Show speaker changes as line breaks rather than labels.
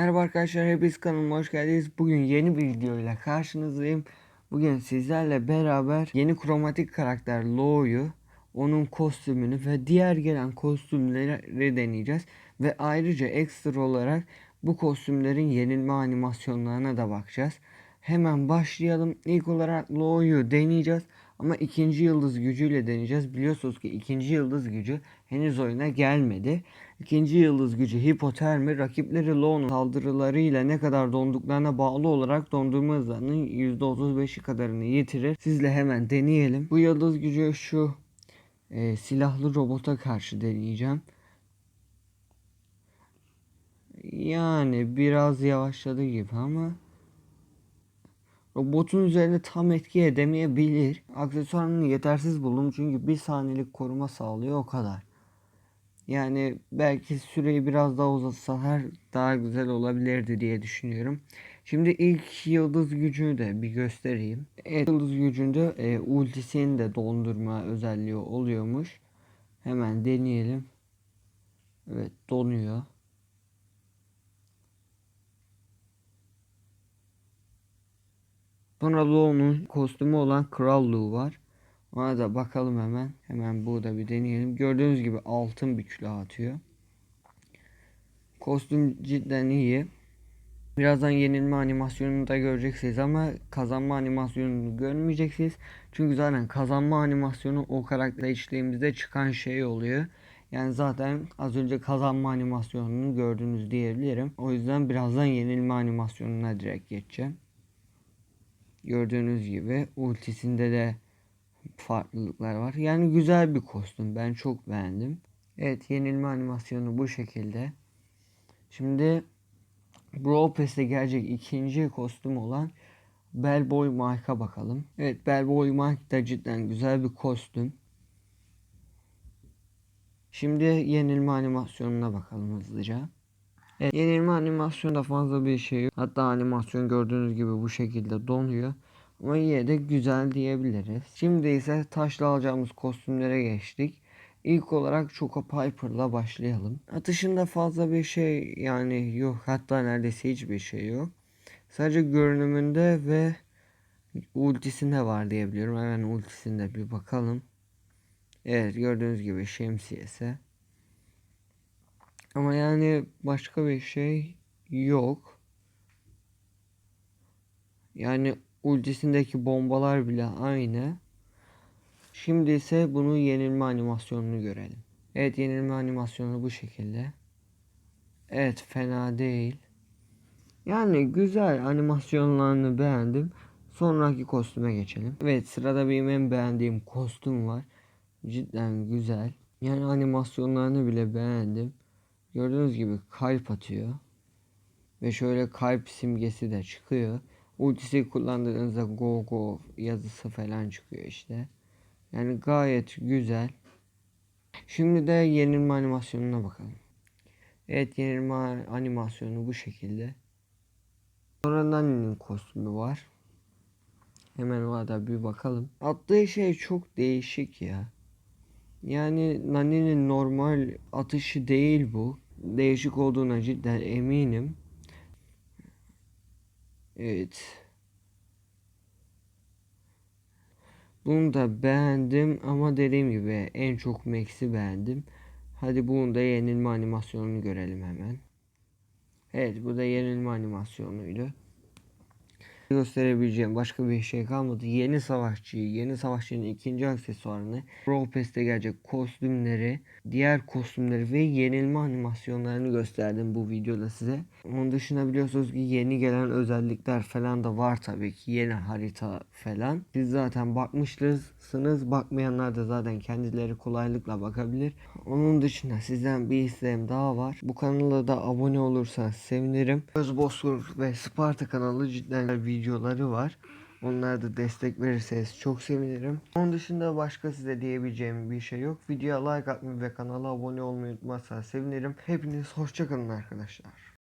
Merhaba arkadaşlar hepiniz kanalıma hoş geldiniz. Bugün yeni bir video ile karşınızdayım. Bugün sizlerle beraber yeni kromatik karakter Lo'yu, onun kostümünü ve diğer gelen kostümleri deneyeceğiz. Ve ayrıca ekstra olarak bu kostümlerin yenilme animasyonlarına da bakacağız. Hemen başlayalım. İlk olarak Lo'yu deneyeceğiz. Ama ikinci yıldız gücüyle deneyeceğiz. Biliyorsunuz ki ikinci yıldız gücü henüz oyuna gelmedi. İkinci yıldız gücü hipotermi rakipleri Lo'nun saldırılarıyla ne kadar donduklarına bağlı olarak dondurma hızlarının %35'i kadarını yitirir. Sizle hemen deneyelim. Bu yıldız gücü şu e, silahlı robota karşı deneyeceğim. Yani biraz yavaşladı gibi ama Robotun üzerinde tam etki edemeyebilir. Aksesuarını yetersiz buldum çünkü bir saniyelik koruma sağlıyor o kadar. Yani belki süreyi biraz daha uzatsalar daha güzel olabilirdi diye düşünüyorum. Şimdi ilk yıldız gücünü de bir göstereyim. Evet, yıldız gücünde e, ultisini de dondurma özelliği oluyormuş. Hemen deneyelim. Evet donuyor. Sonra Low'nun kostümü olan Kral Lou var. Ona da bakalım hemen. Hemen burada bir deneyelim. Gördüğünüz gibi altın bir külah atıyor. Kostüm cidden iyi. Birazdan yenilme animasyonunu da göreceksiniz ama kazanma animasyonunu görmeyeceksiniz. Çünkü zaten kazanma animasyonu o karakter içtiğimizde çıkan şey oluyor. Yani zaten az önce kazanma animasyonunu gördünüz diyebilirim. O yüzden birazdan yenilme animasyonuna direkt geçeceğim. Gördüğünüz gibi ultisinde de farklılıklar var. Yani güzel bir kostüm. Ben çok beğendim. Evet yenilme animasyonu bu şekilde. Şimdi Brawl Pass'te gelecek ikinci kostüm olan Bellboy Mike'a bakalım. Evet Bellboy Mike da cidden güzel bir kostüm. Şimdi yenilme animasyonuna bakalım hızlıca. Evet, yenilme animasyonda fazla bir şey yok. Hatta animasyon gördüğünüz gibi bu şekilde donuyor. Ama yine de güzel diyebiliriz. Şimdi ise taşla alacağımız kostümlere geçtik. İlk olarak Choco Piper'la başlayalım. Atışında fazla bir şey yani yok. Hatta neredeyse hiçbir şey yok. Sadece görünümünde ve ultisinde var diyebiliyorum. Hemen ultisinde bir bakalım. Evet gördüğünüz gibi şemsiyesi. Ama yani başka bir şey yok. Yani ultisindeki bombalar bile aynı. Şimdi ise bunu yenilme animasyonunu görelim. Evet yenilme animasyonu bu şekilde. Evet fena değil. Yani güzel animasyonlarını beğendim. Sonraki kostüme geçelim. Evet sırada benim en beğendiğim kostüm var. Cidden güzel. Yani animasyonlarını bile beğendim. Gördüğünüz gibi kalp atıyor. Ve şöyle kalp simgesi de çıkıyor. Ultisi kullandığınızda go go yazısı falan çıkıyor işte. Yani gayet güzel. Şimdi de yenilme animasyonuna bakalım. Evet yenilme animasyonu bu şekilde. Sonra Nani'nin kostümü var. Hemen ona da bir bakalım. Attığı şey çok değişik ya. Yani Nani'nin normal atışı değil bu. Değişik olduğuna cidden eminim. Evet. Bunu da beğendim ama dediğim gibi en çok Max'i beğendim. Hadi bunun da yenilme animasyonunu görelim hemen. Evet bu da yenilme animasyonuydu gösterebileceğim başka bir şey kalmadı. Yeni savaşçıyı, yeni savaşçının ikinci aksesuarını, Brawl Pass'te gelecek kostümleri, diğer kostümleri ve yenilme animasyonlarını gösterdim bu videoda size. Onun dışında biliyorsunuz ki yeni gelen özellikler falan da var tabii ki. Yeni harita falan. Siz zaten bakmışsınız. Bakmayanlar da zaten kendileri kolaylıkla bakabilir. Onun dışında sizden bir isteğim daha var. Bu kanala da abone olursanız sevinirim. Özbozkurt ve Sparta kanalı cidden video videoları var. Onlara da destek verirseniz çok sevinirim. Onun dışında başka size diyebileceğim bir şey yok. Videoya like atmayı ve kanala abone olmayı unutmazsanız sevinirim. Hepiniz hoşçakalın arkadaşlar.